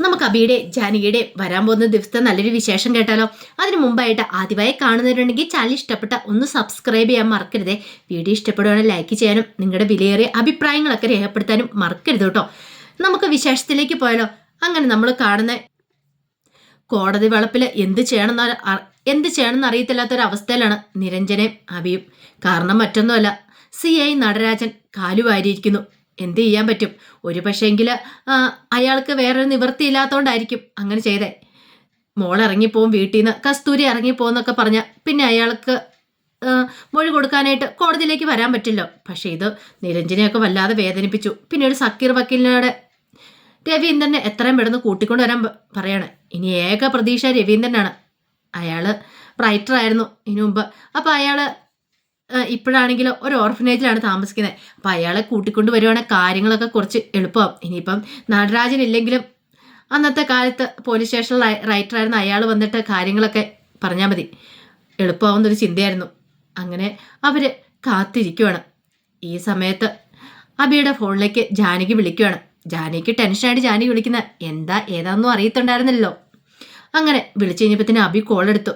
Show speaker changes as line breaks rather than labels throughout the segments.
നമുക്ക് അബിയുടെ ജാനകിയുടെ വരാൻ പോകുന്ന ദിവസത്തെ നല്ലൊരു വിശേഷം കേട്ടാലോ? അതിന് മുമ്പായിട്ട് ആദ്യമായി കാണുന്നവരുണ്ടെങ്കിൽ ചാനൽ ഇഷ്ടപ്പെട്ട ഒന്ന് സബ്സ്ക്രൈബ് ചെയ്യാൻ മറക്കരുതേ. വീഡിയോ ഇഷ്ടപ്പെടുകയാണ് ലൈക്ക് ചെയ്യാനും നിങ്ങളുടെ വിലയേറിയ അഭിപ്രായങ്ങളൊക്കെ രേഖപ്പെടുത്താനും മറക്കരുത് കേട്ടോ. നമുക്ക് വിശേഷത്തിലേക്ക് പോയാലോ? അങ്ങനെ നമ്മൾ കാണുന്ന കോടതി വളപ്പിൽ എന്ത് ചെയ്യണമെന്ന് അ- എന്ത് ചെയ്യണമെന്ന് അറിയത്തില്ലാത്തൊരവസ്ഥയിലാണ് നിരഞ്ജനയും അബിയും. കാരണം മറ്റൊന്നുമല്ല സി ഐ നടരാജൻ കാലുവാരിയിരിക്കുന്നു. എന്ത് ചെയ്യാൻ പറ്റും? ഒരു പക്ഷേങ്കിൽ അയാൾക്ക് വേറൊരു നിവൃത്തിയില്ലാത്തതുകൊണ്ടായിരിക്കും അങ്ങനെ ചെയ്തേ. മോൾ ഇറങ്ങിപ്പോവും വീട്ടിൽ നിന്ന് കസ്തൂരി ഇറങ്ങിപ്പോന്നൊക്കെ പറഞ്ഞ പിന്നെ അയാൾക്ക് മൊഴി കൊടുക്കാനായിട്ട് കോടതിയിലേക്ക് വരാൻ പറ്റില്ല. പക്ഷേ ഇത് നിരഞ്ജനെയൊക്കെ വല്ലാതെ വേദനിപ്പിച്ചു. പിന്നെ ഒരു സക്കീർ വക്കീലിനോട് രവീന്ദ്രനെ എത്രയും പെട്ടെന്ന് കൂട്ടിക്കൊണ്ട് വരാൻ പറയാണ്. ഇനി ഏക പ്രതീക്ഷ രവീന്ദ്രനാണ്. അയാൾ റൈറ്റർ ആയിരുന്നു ഇതിനു മുമ്പ്. അപ്പോൾ അയാൾ ഇപ്പോഴാണെങ്കിൽ ഒരു ഓർഫനേജിലാണ് താമസിക്കുന്നത്. അപ്പം അയാളെ കൂട്ടിക്കൊണ്ട് വരുവാണെങ്കിൽ കാര്യങ്ങളൊക്കെ കുറച്ച് എളുപ്പമാവും ഇനിയിപ്പം നടരാജൻ ഇല്ലെങ്കിലും അന്നത്തെ കാലത്ത് പോലീസ് സ്റ്റേഷനിൽ റൈറ്ററായിരുന്ന അയാൾ വന്നിട്ട് കാര്യങ്ങളൊക്കെ പറഞ്ഞാൽ മതി. എളുപ്പമാവുന്നൊരു ചിന്തയായിരുന്നു. അങ്ങനെ അവർ കാത്തിരിക്കുവാണ്. ഈ സമയത്ത് അബിയുടെ ഫോണിലേക്ക് ജാനകി വിളിക്കുവാണ്. ജാനകിക്ക് ടെൻഷനായിട്ട് ജാനകി വിളിക്കുന്ന. എന്താ ഏതാണെന്നും അറിയത്തുണ്ടായിരുന്നല്ലോ അങ്ങനെ വിളിച്ചു കഴിഞ്ഞപ്പോൾ തന്നെ അബി കോൾ എടുത്തു.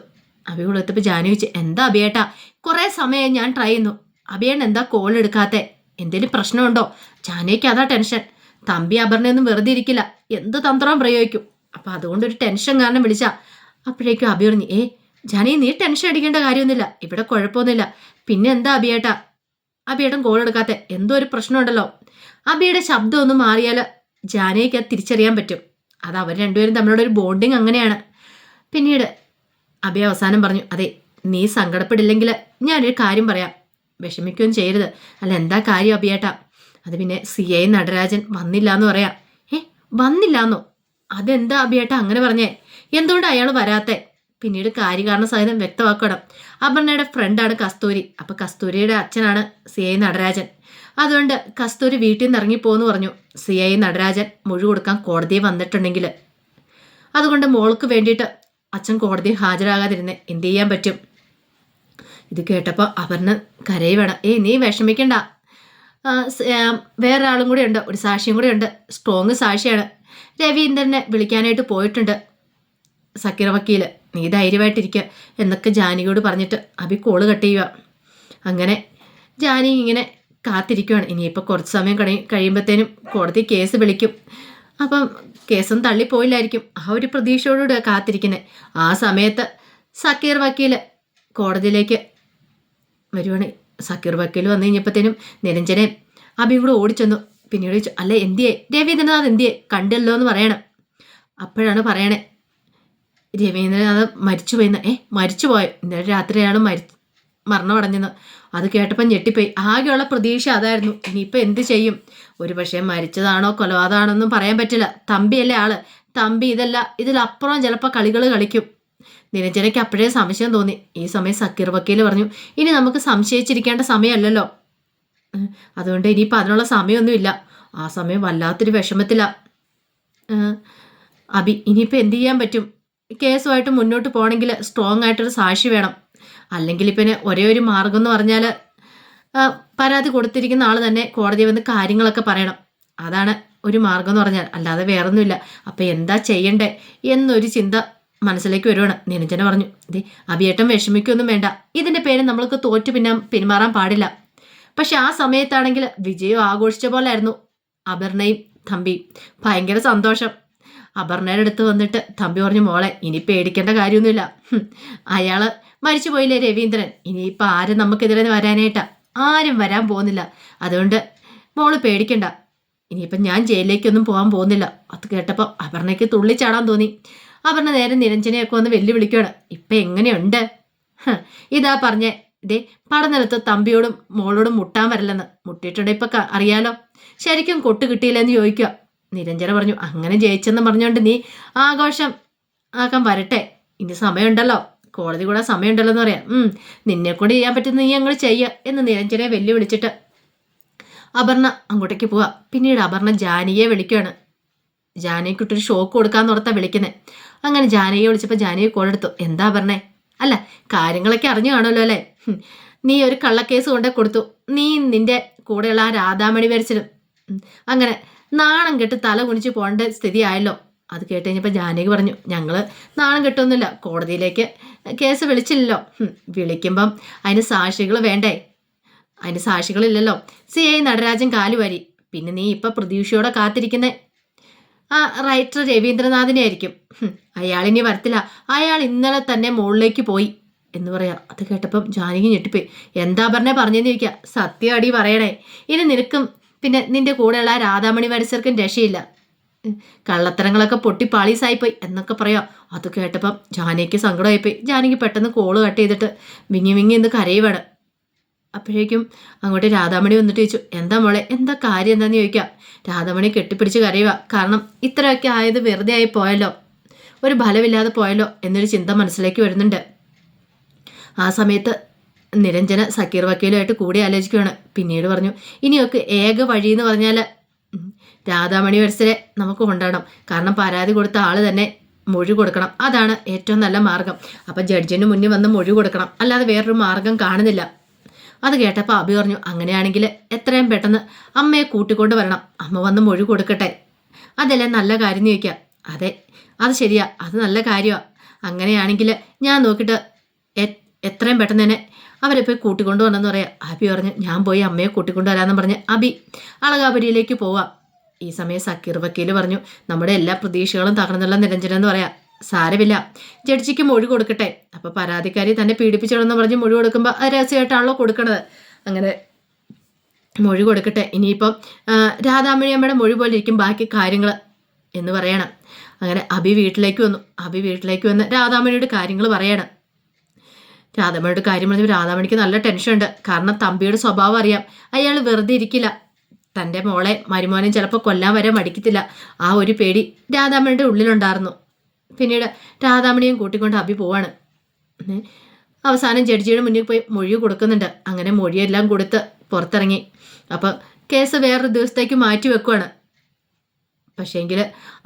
അബി കൊടുത്തപ്പോൾ ജാനു ചോദിച്ചു എന്താ അബിയേട്ടാ കുറേ സമയം ഞാൻ ട്രൈ ചെയ്യുന്നു. അബിയേണ്ട എന്താ കോൾ എടുക്കാത്തെ? എന്തേലും പ്രശ്നമുണ്ടോ? ജാനകിക്ക് അതാ ടെൻഷൻ തമ്പി അപർണയൊന്നും വെറുതെ ഇരിക്കില്ല. എന്ത് തന്ത്രവും പ്രയോഗിക്കും? അപ്പം അതുകൊണ്ടൊരു ടെൻഷൻ കാരണം വിളിച്ചാ. അപ്പോഴേക്കും അബി പറഞ്ഞു ഏ ജാനി നീ ടെൻഷൻ അടിക്കേണ്ട കാര്യമൊന്നുമില്ല. ഇവിടെ കുഴപ്പമൊന്നുമില്ല. പിന്നെ എന്താ അബിയേട്ടാ അബിയേട്ടൻ കോൾ എടുക്കാത്തെ. എന്തോ ഒരു പ്രശ്നമുണ്ടല്ലോ. അബിയുടെ ശബ്ദം ഒന്ന് മാറിയാൽ ജാനയ്ക്ക് അത് തിരിച്ചറിയാൻ പറ്റും. അത് അവർ രണ്ടുപേരും തമ്മിലുള്ള ഒരു ബോണ്ടിങ് അങ്ങനെയാണ്. പിന്നീട് അബി അവസാനം പറഞ്ഞു അതെ നീ സങ്കടപ്പെടില്ലെങ്കിൽ ഞാനൊരു കാര്യം പറയാം. വിഷമിക്കുകയും ചെയ്യരുത്. അല്ല എന്താ കാര്യം അബിയേട്ടാ? അത് പിന്നെ സി ഐ നടരാജൻ വന്നില്ല എന്ന് പറയാം. ഏ വന്നില്ലാന്നോ? അതെന്താ അബിയേട്ടാ അങ്ങനെ പറഞ്ഞേ? എന്തുകൊണ്ട് അയാൾ വരാത്തെ? പിന്നീട് കാര്യകാരണ സഹിതം വ്യക്തമാക്കണം. അപർണയുടെ ഫ്രണ്ടാണ് കസ്തൂരി. അപ്പൊ കസ്തൂരിയുടെ അച്ഛനാണ് സി ഐ നടരാജൻ. അതുകൊണ്ട് കസ്തൂരി വീട്ടിൽ നിന്ന് ഇറങ്ങിപ്പോന്ന് പറഞ്ഞു. സി ഐ നടരാജൻ മൊഴി കൊടുക്കാൻ കോടതിയിൽ വന്നിട്ടുണ്ടെങ്കിൽ അതുകൊണ്ട് മോൾക്ക് വേണ്ടിയിട്ട് അച്ഛൻ കോടതിയിൽ ഹാജരാകാതിരുന്ന് എന്ത് ചെയ്യാൻ പറ്റും? ഇത് കേട്ടപ്പോൾ അപർണ കരയുവാണ് ഏയ് നീ വിഷമിക്കണ്ട. വേറൊരാളും കൂടെ ഉണ്ട്. ഒരു സാക്ഷിയും കൂടെ ഉണ്ട്. സ്ട്രോങ് സാക്ഷിയാണ്. രവീന്ദ്രനെ വിളിക്കാനായിട്ട് പോയിട്ടുണ്ട്. സക്കീർ വക്കീൽ നീ ധൈര്യമായിട്ടിരിക്കുക എന്നൊക്കെ ജാനിയോട് പറഞ്ഞിട്ട് അഭി കോൾ കട്ട് ചെയ്യുക. അങ്ങനെ ജാനി ഇങ്ങനെ കാത്തിരിക്കുകയാണ് ഇനിയിപ്പോൾ കുറച്ച് സമയം കഴി കഴിയുമ്പോഴത്തേനും കോടതി കേസ് വിളിക്കും. അപ്പം കേസും തള്ളിപ്പോയില്ലായിരിക്കും. ആ ഒരു പ്രതീക്ഷയോടുകൂടെ കാത്തിരിക്കുന്നത് ആ സമയത്ത് സക്കീർ വക്കീൽ കോടതിയിലേക്ക് വരുവാണ്. സക്കീർ വക്കീൽ വന്നു കഴിഞ്ഞപ്പോഴത്തേനും നിരഞ്ജനെ അഭിയും കൂടെ ഓടിച്ചെന്നു. പിന്നീട് ചോദിച്ചു അല്ല എന്തിയെ? രവീന്ദ്രനാഥ് എന്തിയെ? കണ്ടല്ലോ എന്ന് പറയണം. അപ്പോഴാണ് പറയണേ രവീന്ദ്രനാഥ് മരിച്ചു മരിച്ചുപോയിന്ന് ഏ മരിച്ചുപോയോ? ഇന്നലെ രാത്രിയാണ് അയാൾ മരി മരണമടഞ്ഞെന്ന് അത് കേട്ടപ്പോൾ ഞെട്ടിപ്പോയി. ആകെയുള്ള പ്രതീക്ഷ അതായിരുന്നു. ഇനിയിപ്പോൾ എന്ത് ചെയ്യും? ഒരു പക്ഷേ മരിച്ചതാണോ കൊലപാതകമാണോ ഒന്നും പറയാൻ പറ്റില്ല. തമ്പിയല്ലേ ആൾ. തമ്പി ഇതല്ല. ഇതിലപ്പുറം ചിലപ്പോൾ കളികൾ കളിക്കും. നിരഞ്ജനയ്ക്ക് അപ്പോഴേ സംശയം തോന്നി. ഈ സമയം സക്കീർ വക്കീൽ പറഞ്ഞു ഇനി നമുക്ക് സംശയിച്ചിരിക്കേണ്ട സമയമല്ലല്ലോ അതുകൊണ്ട് ഇനിയിപ്പോൾ അതിനുള്ള സമയമൊന്നുമില്ല. ആ സമയം വല്ലാത്തൊരു വിഷമത്തിലാ. അബി ഇനിയിപ്പോൾ എന്ത് ചെയ്യാൻ പറ്റും? കേസുമായിട്ട് മുന്നോട്ട് പോകണമെങ്കിൽ സ്ട്രോങ് ആയിട്ടൊരു സാക്ഷി വേണം. അല്ലെങ്കിൽ പിന്നെ ഒരേ ഒരു മാർഗം എന്ന് പറഞ്ഞാൽ പരാതി കൊടുത്തിരിക്കുന്ന ആൾ തന്നെ കോടതി വന്ന് കാര്യങ്ങളൊക്കെ പറയണം. അതാണ് ഒരു മാർഗം എന്ന് പറഞ്ഞാൽ. അല്ലാതെ വേറൊന്നുമില്ല. അപ്പം എന്താ ചെയ്യണ്ടേ എന്നൊരു ചിന്ത മനസ്സിലേക്ക് വരുവാണ്. നിരഞ്ജന പറഞ്ഞു ദേ അഭിയേട്ടം വിഷമിക്കൊന്നും വേണ്ട. ഇതിന്റെ പേര് നമ്മൾക്ക് തോറ്റു പിന്നെ പിന്മാറാൻ പാടില്ല. പക്ഷെ ആ സമയത്താണെങ്കിൽ വിജയം ആഘോഷിച്ച പോലായിരുന്നു. അപർണയും തമ്പി ഭയങ്കര സന്തോഷം. അപർണയുടെ അടുത്ത് വന്നിട്ട് തമ്പി പറഞ്ഞു മോളെ ഇനി പേടിക്കേണ്ട കാര്യമൊന്നുമില്ല. ഹും, അയാൾ മരിച്ചു പോയില്ലേ രവീന്ദ്രൻ? ഇനിയിപ്പോൾ ആരും നമുക്കെതിരെ വരാനായിട്ടാ. ആരും വരാൻ പോകുന്നില്ല. അതുകൊണ്ട് മോൾ പേടിക്കണ്ട. ഇനിയിപ്പം ഞാൻ ജയിലിലേക്കൊന്നും പോകാൻ പോകുന്നില്ല. അത് കേട്ടപ്പോൾ അപർണയ്ക്ക് തുള്ളിച്ചാടാൻ തോന്നി. അപർണ നേരെ നിരഞ്ജനെയൊക്കെ ഒന്ന് വെല്ലുവിളിക്കുകയാണ്. ഇപ്പം എങ്ങനെയുണ്ട്? ഇതാ പറഞ്ഞേ. ഇതേ പടനിലത്ത് തമ്പിയോടും മോളോടും മുട്ടാൻ വരില്ലെന്ന്. മുട്ടിയിട്ടുണ്ട് ഇപ്പം അറിയാലോ? ശരിക്കും കൊട്ട് കിട്ടിയില്ലെന്ന് ചോദിക്കുക നിരഞ്ജന പറഞ്ഞു അങ്ങനെ ജയിച്ചെന്ന് പറഞ്ഞുകൊണ്ട് നീ ആഘോഷം ആക്കാൻ വരട്ടെ. ഇനി സമയമുണ്ടല്ലോ. കോടതി കൂടെ സമയമുണ്ടല്ലോ എന്ന് പറയാം നിന്നെ കൊണ്ട് ചെയ്യാൻ പറ്റുന്ന നീ അങ്ങോട്ട് ചെയ്യുക എന്ന് നിരഞ്ജനെ വെല്ലുവിളിച്ചിട്ട് അപർണ അങ്ങോട്ടേക്ക് പോവാ. പിന്നീട് അപർണ ജാനിയെ വിളിക്കുകയാണ് ജാനകിക്കൊട്ടൊരു ഷോക്ക് കൊടുക്കാന്ന് ഓർത്താ വിളിക്കുന്നത് അങ്ങനെ ജാനകിയെ വിളിച്ചപ്പോൾ ജാനകി കോൾ എടുത്തു. എന്താ പറഞ്ഞേ അല്ല കാര്യങ്ങളൊക്കെ അറിഞ്ഞു കാണുമല്ലോ അല്ലേ? നീ ഒരു കള്ളക്കേസ് കൊണ്ടേ കൊടുത്തു. നീ നിന്റെ കൂടെയുള്ള ആ രാധാമണി വരച്ചിലും അങ്ങനെ നാണം കെട്ട് തല കുനിച്ച് പോകേണ്ട സ്ഥിതിയായല്ലോ. അത് കേട്ട് കഴിഞ്ഞപ്പോൾ ജാനകി പറഞ്ഞു ഞങ്ങൾ നാണം കെട്ടൊന്നുമില്ല കോടതിയിലേക്ക് കേസ് വിളിച്ചില്ലല്ലോ. വിളിക്കുമ്പം അതിന് സാക്ഷികൾ വേണ്ടേ? അതിന് സാക്ഷികളില്ലല്ലോ. സി ഐ നടരാജൻ കാലുവാരി. പിന്നെ നീ ഇപ്പം പ്രതീക്ഷയോടെ കാത്തിരിക്കുന്നേ. ആ റൈറ്റർ രവീന്ദ്രനാഥിനെ ആയിരിക്കും. അയാളിനി വരത്തില്ല. അയാൾ ഇന്നലെ തന്നെ മുകളിലേക്ക് പോയി. എന്ന് പറയാം. അത് കേട്ടപ്പം ജാനകി ഞെട്ടിപ്പോയി. എന്താ പറഞ്ഞേ പറഞ്ഞെന്ന് ചോദിക്കുക സത്യം അടി പറയണേ. ഇനി നിനക്കും പിന്നെ നിന്റെ കൂടെയുള്ള രാധാമണി വരസർക്കും രക്ഷയില്ല. കള്ളത്തരങ്ങളൊക്കെ പൊട്ടി പാളീസായിപ്പോയി എന്നൊക്കെ പറയാം. അത് കേട്ടപ്പം ജാനകിക്ക് സങ്കടമായിപ്പോയി. ജാനകി പെട്ടെന്ന് കോൾ കട്ട് ചെയ്തിട്ട് വിങ്ങി വിങ്ങി എന്ന് കരയുവാണ്. അപ്പോഴേക്കും അങ്ങോട്ട് രാധാമണി വന്നിട്ട് ചോദിച്ചു എന്താ മോളെ എന്താ കാര്യം എന്താന്ന് ചോദിക്കാം? രാധാമണി കെട്ടിപ്പിടിച്ച് കരയുക കാരണം ഇത്രയൊക്കെ ആയത് വെറുതെ ആയി പോയല്ലോ. ഒരു ഫലമില്ലാതെ പോയല്ലോ എന്നൊരു ചിന്ത മനസ്സിലേക്ക് വരുന്നുണ്ട്. ആ സമയത്ത് നിരഞ്ജന സക്കീർ വക്കീലുമായിട്ട് കൂടി ആലോചിക്കുകയാണ് പിന്നീട് പറഞ്ഞു ഇനിയൊക്കെ ഏക വഴി എന്ന് പറഞ്ഞാൽ രാധാമണി വരസരെ നമുക്ക് കൊണ്ടുവരണം കാരണം പരാതി കൊടുത്ത ആൾ തന്നെ മൊഴി കൊടുക്കണം. അതാണ് ഏറ്റവും നല്ല മാർഗം. അപ്പം ജഡ്ജിന് മുന്നിൽ വന്ന് മൊഴി കൊടുക്കണം. അല്ലാതെ വേറൊരു മാർഗം കാണുന്നില്ല. അത് കേട്ടപ്പോൾ അഭി പറഞ്ഞു അങ്ങനെയാണെങ്കിൽ എത്രയും പെട്ടെന്ന് അമ്മയെ കൂട്ടിക്കൊണ്ട് വരണം. അമ്മ വന്ന് മൊഴി കൊടുക്കട്ടെ. അതല്ലേ നല്ല കാര്യം എന്ന് ചോദിക്കാം. അതെ അത് ശരിയാ. അത് നല്ല കാര്യമാണ് അങ്ങനെയാണെങ്കിൽ ഞാൻ നോക്കിയിട്ട് എത്രയും പെട്ടെന്ന് തന്നെ അവരെ പോയി കൂട്ടിക്കൊണ്ടു വരണമെന്ന് പറയാം. അബി പറഞ്ഞു ഞാൻ പോയി അമ്മയെ കൂട്ടിക്കൊണ്ടു വരാമെന്ന് പറഞ്ഞ് അബി അളകാപുരിയിലേക്ക് പോവാം. ഈ സമയം സക്കീർ വക്കീൽ പറഞ്ഞു നമ്മുടെ എല്ലാ പ്രതീക്ഷകളും തകർന്നുള്ള നിരഞ്ജന എന്ന് പറയാം. സാരമില്ല. ജഡ്ജിക്ക് മൊഴി കൊടുക്കട്ടെ. അപ്പൊ പരാതിക്കാരി തന്നെ പീഡിപ്പിച്ചോളെന്ന് പറഞ്ഞ് മൊഴി കൊടുക്കുമ്പോൾ അത് രഹസ്യമായിട്ടാണല്ലോ കൊടുക്കണത്. അങ്ങനെ മൊഴി കൊടുക്കട്ടെ. ഇനിയിപ്പം രാധാമണി രാധാമണിയമ്മയുടെ മൊഴി പോലെ ഇരിക്കും ബാക്കി കാര്യങ്ങൾ എന്ന് പറയണം. അങ്ങനെ അഭി വീട്ടിലേക്ക് വന്നു. അഭി വീട്ടിലേക്ക് വന്ന് രാധാമണിയുടെ കാര്യങ്ങൾ പറയണം. രാധാമണിയുടെ കാര്യം പറഞ്ഞപ്പോൾ രാധാമണിക്ക് നല്ല ടെൻഷനുണ്ട് കാരണം തമ്പിയുടെ സ്വഭാവം അറിയാം. അയാൾ വെറുതെ ഇരിക്കില്ല. തന്റെ മോളെ മരുമോനെ ചിലപ്പോൾ കൊല്ലാൻ വരെ മടിക്കത്തില്ല. ആ ഒരു പേടി രാധാമണിയുടെ ഉള്ളിലുണ്ടായിരുന്നു. പിന്നീട് രാധാമണിയും കൂട്ടിക്കൊണ്ട് അഭി പോവാണ്. അവസാനം ജഡ്ജിയുടെ മുന്നിൽ പോയി മൊഴി കൊടുക്കുന്നുണ്ട്. അങ്ങനെ മൊഴിയെല്ലാം കൊടുത്ത് പുറത്തിറങ്ങി. അപ്പോൾ കേസ് വേറൊരു ദിവസത്തേക്ക് മാറ്റി വെക്കുവാണ്. പക്ഷേങ്കിൽ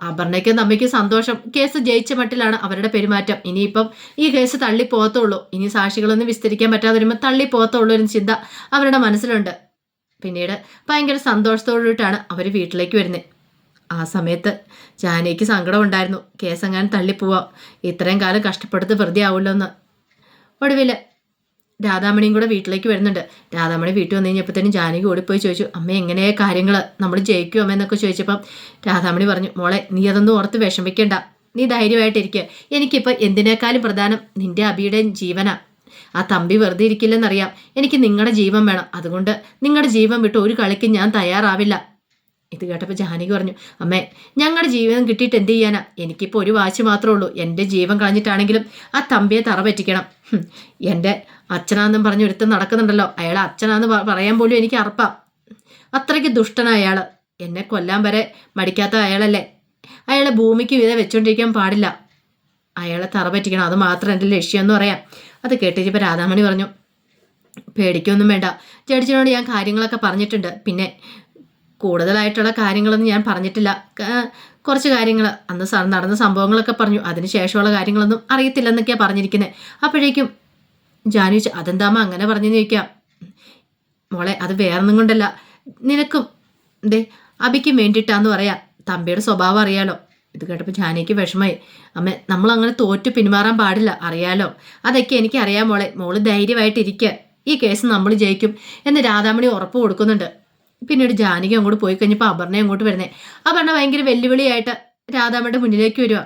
അപർണയ്ക്കും തമ്മിക്കും സന്തോഷം. കേസ് ജയിച്ച മട്ടിലാണ് അവരുടെ പെരുമാറ്റം. ഇനിയിപ്പം ഈ കേസ് തള്ളി പോകത്തുള്ളൂ ഇനി സാക്ഷികളൊന്നും വിസ്തരിക്കാൻ പറ്റാതെ വരുമ്പോൾ തള്ളി എന്ന ചിന്ത അവരുടെ മനസ്സിലുണ്ട്. പിന്നീട് ഭയങ്കര സന്തോഷത്തോടുകൂടിയിട്ടാണ് അവർ വീട്ടിലേക്ക് വരുന്നത് ആ സമയത്ത് ജാനയ്ക്ക് സങ്കടം ഉണ്ടായിരുന്നു. കേസെങ്ങാനും തള്ളിപ്പോവാം. ഇത്രയും കാലം കഷ്ടപ്പെടുത്ത് വെറുതെ ആവുമല്ലോ എന്ന്. ഒടുവിൽ രാധാമണിയും കൂടെ വീട്ടിലേക്ക് വരുന്നുണ്ട്. രാധാമണി വീട്ടിൽ വന്നു കഴിഞ്ഞപ്പോഴത്തേനും ജാനകി ഓടിപ്പോയി ചോദിച്ചു അമ്മ എങ്ങനെയാ കാര്യങ്ങൾ നമ്മൾ ജയിക്കുമോ അമ്മ? എന്നൊക്കെ ചോദിച്ചപ്പം രാധാമണി പറഞ്ഞു മോളെ നീ അതൊന്നും ഓർത്ത് വിഷമിക്കണ്ട. നീ ധൈര്യമായിട്ടിരിക്കുക എനിക്കിപ്പോൾ എന്തിനേക്കാളും പ്രധാനം നിന്റെ അബിയുടെയും ജീവനാ. ആ തമ്പി വെറുതെ ഇരിക്കില്ലെന്നറിയാം. എനിക്ക് നിങ്ങളുടെ ജീവൻ വേണം. അതുകൊണ്ട് നിങ്ങളുടെ ജീവൻ വിട്ട് ഒരു കളിക്ക് ഞാൻ തയ്യാറാവില്ല. ഇത് കേട്ടപ്പോൾ ജാനകി പറഞ്ഞു അമ്മേ ഞങ്ങളുടെ ജീവിതം കിട്ടിയിട്ട് എന്ത് ചെയ്യാനാ? എനിക്കിപ്പോൾ ഒരു വാശി മാത്രമേ ഉള്ളൂ. എന്റെ ജീവൻ കളഞ്ഞിട്ടാണെങ്കിലും ആ തമ്പിയെ തറ പറ്റിക്കണം. എന്റെ അച്ഛനാന്നും പറഞ്ഞു ഒരുത്തം നടക്കുന്നുണ്ടല്ലോ. അയാൾ അച്ഛനാന്ന് പറയാൻ പോലും എനിക്ക് അറപ്പാം. അത്രയ്ക്ക് ദുഷ്ടനാ അയാൾ എന്നെ കൊല്ലാൻ വരെ മടിക്കാത്ത അയാളല്ലേ? അയാളെ ഭൂമിക്ക് വിധ വെച്ചോണ്ടിരിക്കാൻ പാടില്ല. അയാളെ തറ പറ്റിക്കണം അത് മാത്രം എന്റെ ലക്ഷ്യം എന്ന് പറയാം. അത് കേട്ടിരിപ്പോൾ രാധാമണി പറഞ്ഞു പേടിക്കൊന്നും വേണ്ട. ജഡ്ജിനോട് ഞാൻ കാര്യങ്ങളൊക്കെ പറഞ്ഞിട്ടുണ്ട്. പിന്നെ കൂടുതലായിട്ടുള്ള കാര്യങ്ങളൊന്നും ഞാൻ പറഞ്ഞിട്ടില്ല. കുറച്ച് കാര്യങ്ങൾ. അന്ന് നടന്ന സംഭവങ്ങളൊക്കെ പറഞ്ഞു. അതിന് ശേഷമുള്ള കാര്യങ്ങളൊന്നും അറിയത്തില്ലെന്നൊക്കെയാണ് പറഞ്ഞിരിക്കുന്നത് അപ്പോഴേക്കും ജാനു അതെന്താമ അങ്ങനെ പറഞ്ഞെന്ന് ചോദിക്കാം? മോളെ അത് വേറൊന്നും കൊണ്ടല്ല. നിനക്കും ദേ അബിക്കും വേണ്ടിയിട്ടാന്ന് പറയാം. തമ്പിയുടെ സ്വഭാവം അറിയാലോ. ഇത് കേട്ടപ്പോൾ ജാനയ്ക്ക് വിഷമായി. അമ്മ നമ്മൾ അങ്ങനെ തോറ്റു പിന്മാറാൻ പാടില്ല. അറിയാലോ? അതൊക്കെ എനിക്ക് അറിയാം മോളെ. മോൾ ധൈര്യമായിട്ടിരിക്കുക ഈ കേസ് നമ്മൾ ജയിക്കും എന്ന് രാധാമണി ഉറപ്പ് കൊടുക്കുന്നുണ്ട്. പിന്നീട് ജാനകി അങ്ങോട്ട് പോയി കഴിഞ്ഞപ്പോൾ അപർണ അങ്ങോട്ട് വരുന്നേ. അപർണ ഭയങ്കര വെല്ലുവിളിയായിട്ട് രാധാമണിയുടെ മുന്നിലേക്ക് വരിക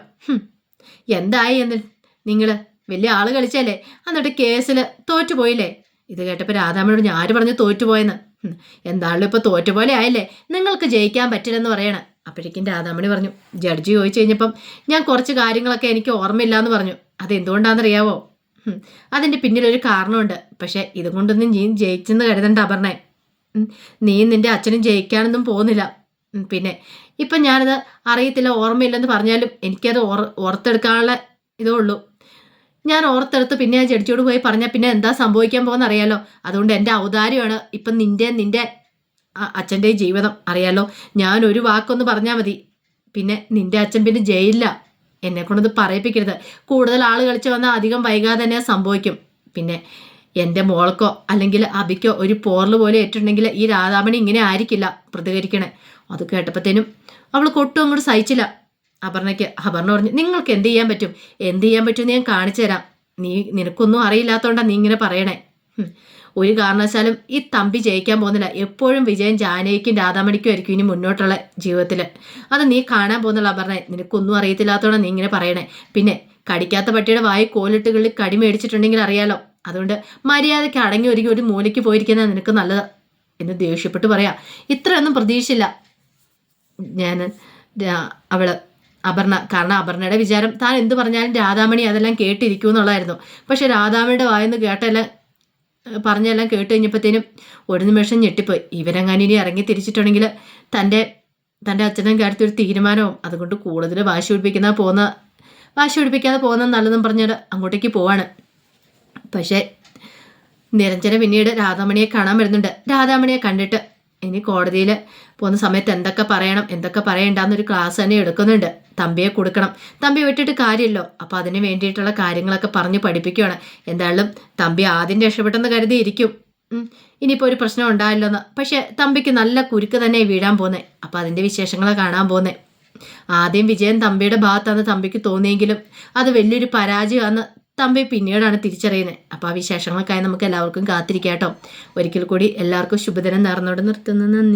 എന്തായി എന്ന്? നിങ്ങൾ വലിയ ആൾ കളിച്ചല്ലേ? എന്നിട്ട് കേസിൽ തോറ്റുപോയില്ലേ ഇത് കേട്ടപ്പോൾ രാധാമണിയോട് ഞാൻ പറഞ്ഞു തോറ്റുപോയെന്ന് എന്താണല്ലോ ഇപ്പോൾ തോറ്റുപോലെ ആയില്ലേ? നിങ്ങൾക്ക് ജയിക്കാൻ പറ്റില്ലെന്ന് പറയണ. അപ്പോഴേക്കും രാധാമണി പറഞ്ഞു ജഡ്ജി ചോദിച്ചു കഴിഞ്ഞപ്പം ഞാൻ കുറച്ച് കാര്യങ്ങളൊക്കെ എനിക്ക് ഓർമ്മയില്ല എന്ന് പറഞ്ഞു. അതെന്തുകൊണ്ടാണെന്നറിയാവോ? അതിന്റെ പിന്നിലൊരു കാരണമുണ്ട്. പക്ഷേ ഇതുകൊണ്ടൊന്നും നീ ജയിച്ചെന്ന് കരുതണ്ട അപർണേ. നീ നിന്റെ അച്ഛനും ജയിക്കാനൊന്നും പോകുന്നില്ല. പിന്നെ ഇപ്പം ഞാനത് അറിയത്തില്ല ഓർമ്മയില്ലെന്ന് പറഞ്ഞാലും എനിക്കത് ഓർ ഓർത്തെടുക്കാനുള്ള ഇതേ ഉള്ളൂ. ഞാൻ ഓർത്തെടുത്ത് പിന്നെ ആ ജഡ്ജിയോട് പോയി പറഞ്ഞാൽ പിന്നെ എന്താ സംഭവിക്കാൻ പോകുന്ന അറിയാലോ അതുകൊണ്ട് എന്റെ ഔദാര്യമാണ് ഇപ്പം നിന്റെ നിന്റെ അ- അച്ഛന്റെയും ജീവിതം അറിയാലോ. ഞാൻ ഒരു വാക്കൊന്ന് പറഞ്ഞാൽ മതി. പിന്നെ നിന്റെ അച്ഛൻ പിന്നെ ജയിലില്ല എന്നെ കൊണ്ടത് പറയിപ്പിക്കരുത്. കൂടുതൽ ആൾ കളിച്ച് വന്നാൽ അധികം വൈകാതെ തന്നെ സംഭവിക്കും. പിന്നെ എന്റെ മോൾക്കോ അല്ലെങ്കിൽ അബിക്കോ ഒരു പോറൽ പോലെ ഏറ്റുണ്ടെങ്കിൽ ഈ രാധാമണി ഇങ്ങനെ ആയിരിക്കില്ല പ്രതികരിക്കണേ. അത് കേട്ടപ്പോഴത്തേനും അവൾ കൊട്ടും അങ്ങോട്ട് സഹിച്ചില്ല. അപർണയ്ക്ക് അപർണ പറഞ്ഞു നിങ്ങൾക്ക് എന്ത് ചെയ്യാൻ പറ്റും? എന്ത് ചെയ്യാൻ പറ്റും ഞാൻ കാണിച്ചു തരാം നീ നിനക്കൊന്നും അറിയില്ലാത്തതുകൊണ്ടാണ് നീ ഇങ്ങനെ പറയണേ. ഒരു കാരണവശാലും ഈ തമ്പി ജയിക്കാൻ പോകുന്നില്ല. എപ്പോഴും വിജയം ജാനകിക്കും രാധാമണിക്കും ആയിരിക്കും ഇനി മുന്നോട്ടുള്ള ജീവിതത്തിൽ. അത് നീ കാണാൻ പോകുന്നുള്ള പറഞ്ഞേ നിനക്കൊന്നും അറിയത്തില്ലാത്തോടെ നീ ഇങ്ങനെ പറയണേ. പിന്നെ കടിക്കാത്ത പട്ടിയുടെ വായി കോലിട്ടുകളിൽ കടി മേടിച്ചിട്ടുണ്ടെങ്കിൽ അറിയാലോ. അതുകൊണ്ട് മര്യാദയ്ക്ക് അടങ്ങി ഒരുങ്ങി ഒരു മൂലയ്ക്ക് പോയിരിക്കുന്നത് നിനക്ക് നല്ലത് എന്ന് ദേഷ്യപ്പെട്ട് പറയാം. ഇത്രയൊന്നും പ്രതീക്ഷിച്ചില്ല. ഞാൻ അവൾ അപർണ കാരണം അപർണയുടെ വിചാരം താൻ എന്ത് പറഞ്ഞാലും രാധാമണി അതെല്ലാം കേട്ടിരിക്കും എന്നുള്ളതായിരുന്നു പക്ഷെ രാധാമണിയുടെ വായെന്ന് കേട്ടെല്ലാം പറഞ്ഞെല്ലാം കേട്ട് കഴിഞ്ഞപ്പോഴത്തേനും ഒരു നിമിഷം ഞെട്ടിപ്പോയി. ഇവരെങ്ങാനും ഇറങ്ങി തിരിച്ചിട്ടുണ്ടെങ്കിൽ തന്റെ തന്റെ അച്ഛനും കാര്യത്തിൽ ഒരു തീരുമാനവും അതുകൊണ്ട് കൂടുതൽ വാശി പിടിപ്പിക്കുന്ന പോകുന്ന വാശി പിടിപ്പിക്കാതെ പോകുന്ന നല്ലതെന്ന് പറഞ്ഞിട്ട് അങ്ങോട്ടേക്ക് പോവാണ്. പക്ഷേ നിരഞ്ജന പിന്നീട് രാധാമണിയെ കാണാൻ വരുന്നുണ്ട്. രാധാമണിയെ കണ്ടിട്ട് ഇനി കോടതിയിൽ പോകുന്ന സമയത്ത് എന്തൊക്കെ പറയണം എന്തൊക്കെ പറയണ്ടെന്നൊരു ക്ലാസ് തന്നെ എടുക്കുന്നുണ്ട്. തമ്പിയെ കൊടുക്കണം. തമ്പി വിട്ടിട്ട് കാര്യമില്ലോ. അപ്പോൾ അതിന് വേണ്ടിയിട്ടുള്ള കാര്യങ്ങളൊക്കെ പറഞ്ഞ് പഠിപ്പിക്കുകയാണ് എന്തായാലും തമ്പി ആദ്യം രക്ഷപ്പെട്ടെന്ന് കരുതിയിരിക്കും. ഇനിയിപ്പോൾ ഒരു പ്രശ്നം ഉണ്ടായില്ലോന്ന്. പക്ഷേ തമ്പിക്ക് നല്ല കുരുക്ക് തന്നെ വീഴാൻ പോകുന്നത് അപ്പോൾ അതിന്റെ വിശേഷങ്ങളെ കാണാൻ പോകുന്നത് ആദ്യം വിജയൻ തമ്പിയുടെ ഭാഗത്താണ് തമ്പിക്ക് തോന്നിയെങ്കിലും അത് വലിയൊരു പരാജയമാണെന്ന് തമ്പി പിന്നീടാണ് തിരിച്ചറിയുന്നത് അപ്പോൾ ആ വിശേഷങ്ങൾക്കായി നമുക്ക് എല്ലാവർക്കും കാത്തിരിക്കാം കേട്ടോ ഒരിക്കൽ കൂടി എല്ലാവർക്കും ശുഭദിനം നേർന്നോട് നിർത്തുന്നു. നന്ദി.